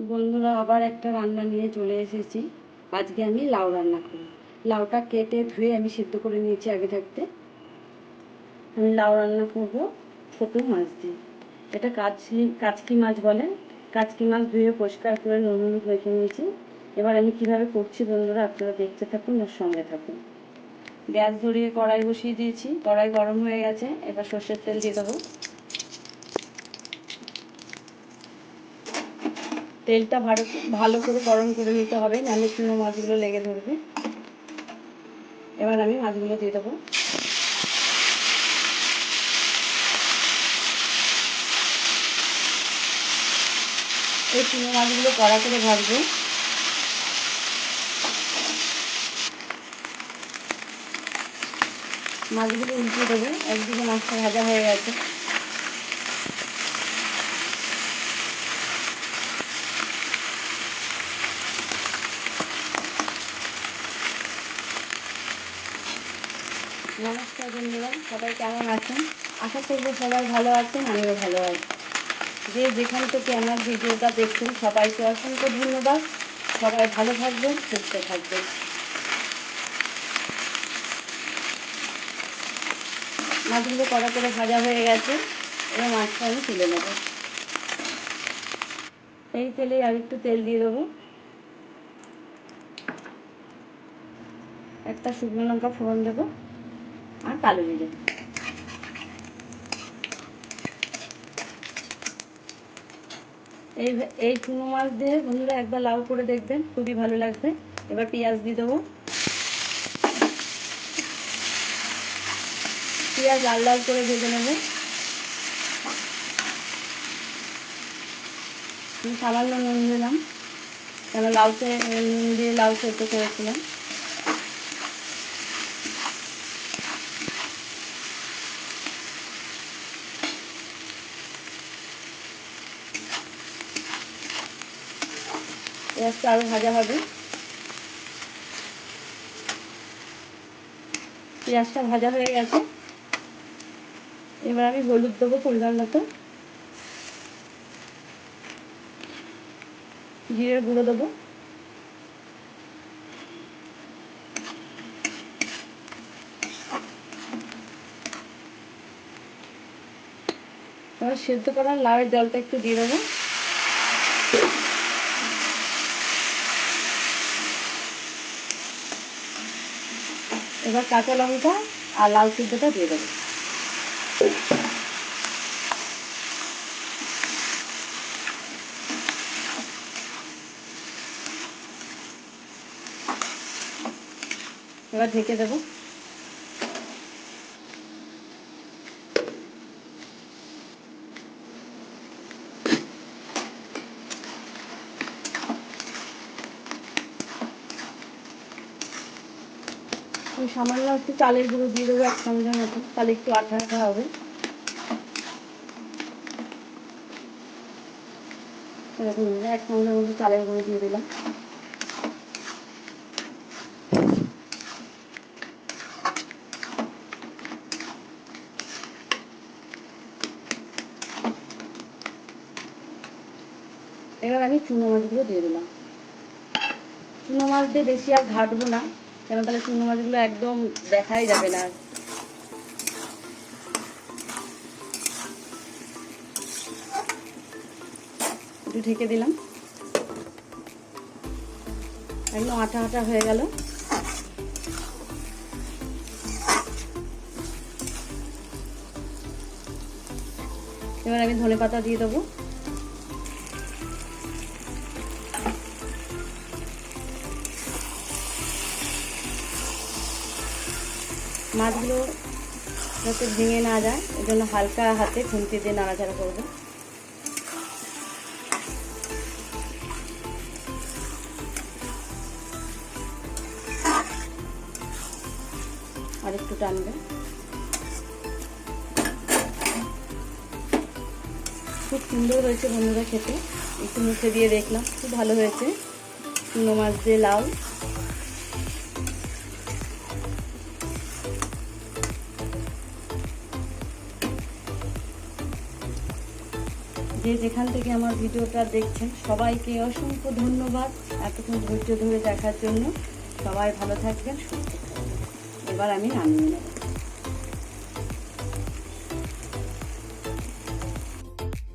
বন্ধুরা, আবার একটা রান্না নিয়ে চলে এসেছি। আজকে আমি লাউ রান্না করব। লাউটা কেটে ধুয়ে আমি সিদ্ধ করে নিয়েছি আগে থাকতে। আমি লাউ রান্না করব ছোটো মাছ দিয়ে। এটা কাচকি কাচকি মাছ বলে কাচকি মাছ ধুয়ে পরিষ্কার করে নুন হলুদ রেখে নিয়েছি। এবার আমি কীভাবে করছি বন্ধুরা, আপনারা দেখতে থাকুন ওর সঙ্গে থাকুন। গ্যাস ধরিয়ে কড়াই বসিয়ে দিয়েছি। কড়াই গরম হয়ে গেছে। এবার সর্ষের তেল দিয়ে দেবো। তেলটা ভালো ভালো করে গরম করে নিতে হবে, নাহলে চুনো মাছগুলো লেগে ধরবে। এবার আমি মাছগুলো দিয়ে দেবো। এই চুনো মাছগুলো কড়া করে ভাজবো। মাছগুলো উল্টে দেবো, একদিকে মাছটা ভাজা হয়ে গেছে। নমস্কার বন্ধুরা, সবাই কেমন আছেন? আশা করব সবাই ভালো আছেন, আমিও ভালো আছি। যে যেখান থেকে আমার ভিডিওটা দেখছেন, সবাইকে অসংখ্য ধন্যবাদ। সবাই ভালো থাকবেন, সুস্থ থাকবেন। মাছগুলো কড়া করে ভাজা হয়ে গেছে, এবার মাছটা আমি তুলে নেব। এই তেলে আর একটু তেল দিয়ে দেবো। একটা শুকনো লঙ্কা ফোড়ন দেবো। আর কালো জিরে। এই এই চুনো মাছ দিয়ে বন্ধুরা একবার লাউ করে দেখবেন, খুবই ভালো লাগবে। এবার পেঁয়াজ দিয়ে দেবো। পেঁয়াজ লাল লাল করে ভেজে নেবে। সামান্য নুন দিলাম। কেন নুন দিয়ে লাউ সেদ্ধ করেছিলাম। পেঁয়াজটা আরও ভাজা হবে। পেঁয়াজটা ভাজা হয়ে গেছে। এবার আমি হলুদ দেবো পরিমাণ মতো। জিরের গুঁড়ো দেবো। এবার সেদ্ধ করা লাউয়ের জলটা একটু দিয়ে দেবো। এবার কাঁচা লঙ্কা আর লাল সিদ্ধটা দিয়ে দেবো। এবার ঢেকে দেবো। আমি সামান্য একটু চালের গুঁড়ো দিয়ে দেবো এক চামচের মতো তাহলে একটু আঠা আঠা হবে এক চামচের মতো চালের গুঁড়ো দিয়ে দিলাম। এবার আমি চুনো মাছগুলো দিয়ে দিলাম। চুনো মাছ দিয়ে বেশি আর ঘাটবো না। কেন তাহলে চুনো মাছগুলো একদম দেখাই যাবে না। একটু ঢেকে দিলাম। একদম আটা আটা হয়ে গেল। এবার আমি ধনে পাতা দিয়ে দেবো। মাছগুলো যাতে ভেঙে না যায় ওই জন্য হালকা হাতে খুন্তি দিয়ে নাড়াচাড়া করব। আর একটু টানবে। খুব সুন্দর হয়েছে বন্ধুরা খেতে। একটু মুখে দিয়ে দেখলাম, খুব ভালো হয়েছে। চুনো মাছ দিয়ে লাউ। যে যেখান থেকে আমার ভিডিওটা দেখছেন, সবাইকে অসংখ্য ধন্যবাদ এতক্ষণ ধৈর্য ধরে দেখার জন্য। সবাই ভালো থাকবেন। এবার আমি নামিয়ে নেব।